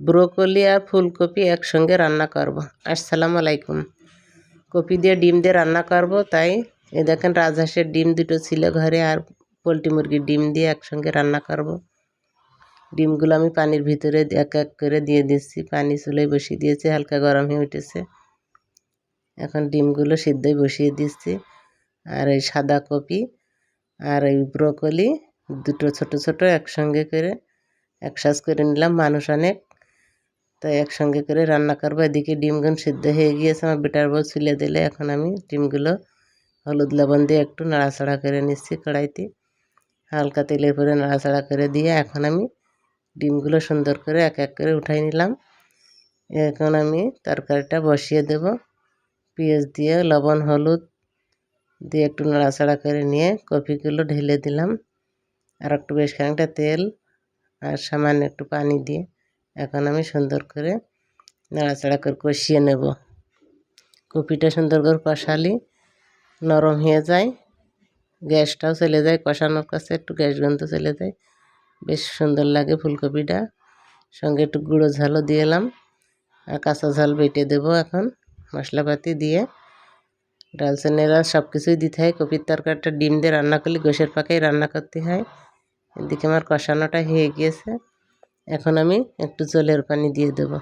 Broccoli আর ফুলকপি একসঙ্গে রান্না করব। আসসালামু আলাইকুম। কপি দিয়ে ডিম দিয়ে রান্না করব, তাই এই দেখেন রাজহাঁসের ডিম দুটো ছিল ঘরে আর পোলট্রি মুরগির ডিম দিয়ে একসঙ্গে রান্না করব। ডিমগুলো আমি পানির ভিতরে এক এক করে দিয়ে দিচ্ছি। পানি চুলোয় বসিয়ে দিয়েছি, হালকা গরম হয়ে উঠেছে। এখন ডিমগুলো সিদ্ধই বসিয়ে দিচ্ছি। আর এই সাদা কপি আর এই ব্রোকলি দুটো ছোট ছোট একসঙ্গে করে একসাজ করে নিলাম। মানুষ অনেক তাই একসঙ্গে করে রান্না করব। এদিকে ডিমগুন সিদ্ধ হয়ে গিয়েছে, আমার বেটার বউ চুলে দিলে এখন আমি ডিমগুলো হলুদ লবণ দিয়ে একটু নাড়াচাড়া করে নিচ্ছি কড়াইতে। হালকা তেলের পরে নাড়াচাড়া করে দিয়ে এখন আমি ডিমগুলো সুন্দর করে এক এক করে উঠাই নিলাম। এখন আমি তরকারিটা বসিয়ে দেব। পেঁয়াজ দিয়ে লবণ, হলুদ দিয়ে একটু নাড়াচাড়া করে নিয়ে কপিগুলো ঢেলে দিলাম। আর একটু বেশ খানিকটা তেল আর সামান্য একটু পানি দিয়ে। এখন আমি সুন্দর করে নাড়াচাড়া করে কষিয়ে নেব। কপিটা সুন্দর করে কষালি, নরম হয়ে যায়। গ্যাসটাও চলে যায়, কষানোর কাছে একটু গ্যাস গন্ধ চলে যায়। বেশ সুন্দর লাগে ফুলকপিটা। সঙ্গে একটু গুঁড়ো ঝালও দিয়ে এলাম। আর কাঁচা ঝাল বেটে দেবো এখন মশলাপাতি দিয়ে। ডালচেনেরা সব কিছুই দিতে হয়। কপির তরকারিটা ডিম দিয়ে রান্না করলে গোসের পাকেই রান্না করতে হয়। এদিকে আমার কষানোটা হয়ে গিয়েছে। এখন আমি একটু জলের পানি দিয়ে দেব।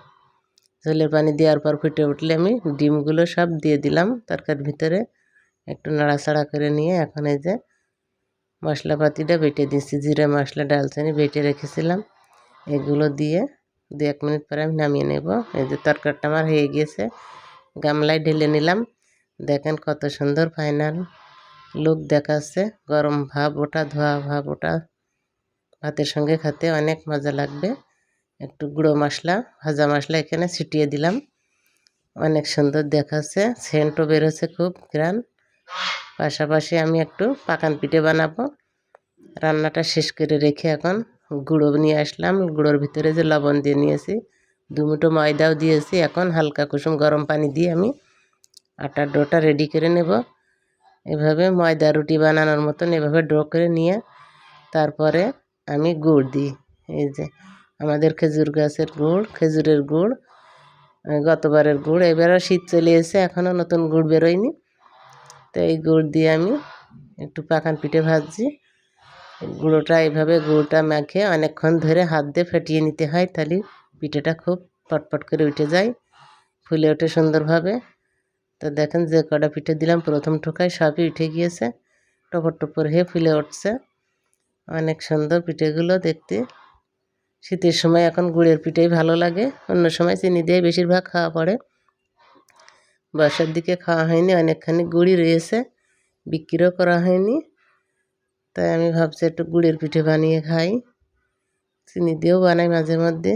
জলের পানি দেওয়ার পর ফুটে উঠলে আমি ডিমগুলো সব দিয়ে দিলাম তরকারির ভিতরে। একটু নাড়াচাড়া করে নিয়ে এখন এই যে মশলাপাতিটা বেটে দিচ্ছি জিরে মশলা, ডালচিনি বেটে রেখেছিলাম। এগুলো দিয়ে দু এক মিনিট পরে আমি নামিয়ে নেব। এই যে তরকারিটা আমার হয়ে গিয়েছে, গামলায় ঢেলে নিলাম। দেখেন কত সুন্দর ফাইনাল লুক দেখাচ্ছে। গরম ভাব ওটা, ধোয়া ভাব ওটা। ভাতের সঙ্গে খেতে অনেক মজা লাগবে। একটু গুঁড়ো মশলা, ভাজা মশলা এখানে ছিটিয়ে দিলাম। অনেক সুন্দর দেখাচ্ছে, সেন্টও বেরোচ্ছে খুব গ্রান পাশাপাশি আমি একটু পাকান পিঠে বানাবো। রান্নাটা শেষ করে রেখে এখন গুঁড়ো নিয়ে আসলাম। গুঁড়োর ভিতরে যে লবণ দিয়ে নিয়েছি দুমুটো ময়দাও দিয়েছি। এখন হালকা কুসুম গরম পানি দিয়ে আমি আটার ডোটা রেডি করে নেব। এভাবে ময়দা রুটি বানানোর মতন এভাবে ড্র করে নিয়ে, তারপরে আমি গুড় দিই। এই যে, আমাদের খেজুর গাছের গুড়, খেজুরের গুড় গতবারের গুড়। এবারও শীত চলে এসে এখনও নতুন গুড় বেরোয়নি। তো এই গুড় দিয়ে আমি একটু পাকান পিঠে ভাজছি। গুঁড়োটা এইভাবে গুঁড়োটা মেখে অনেকক্ষণ ধরে হাত দিয়ে ফেটিয়ে নিতে হয়, তাহলে পিঠেটা খুব পটপট করে উঠে যায়, ফুলে ওঠে সুন্দরভাবে। তো দেখেন যে কটা পিঠে দিলাম, প্রথম ঠোকায় সবই উঠে গিয়েছে, টপর টপর হয়ে ফুলে উঠছে। অনেক সুন্দর পিঠেগুলো দেখতে। শীতের সময় এখন গুড়ের পিঠেই ভালো লাগে, অন্য সময় চিনি দিয়ে বেশিরভাগ খাওয়া পড়ে। বর্ষার দিকে খাওয়া হয়নি, অনেকখানি গুড়ি রয়েছে, বিক্রিও করা হয়নি। তাই আমি ভাবছি একটু গুড়ের পিঠে বানিয়ে খাই, চিনি দিয়েও বানাই মাঝে মধ্যে।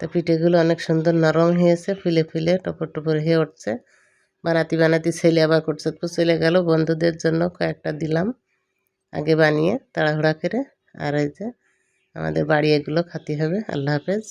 তা পিঠেগুলো অনেক সুন্দর নরম হয়েছে, ফুলে ফুলে টপর টপর হয়ে উঠছে। বানাতি বানাতি ছেলে আবার করছে চলে গেল, বন্ধুদের জন্য কয়েকটা দিলাম। আগে বানিয়ে তাড়াহুড়া করে আর এই যে আমাদের বাড়ি এগুলো খাতে হবে। আল্লাহ হাফেজ।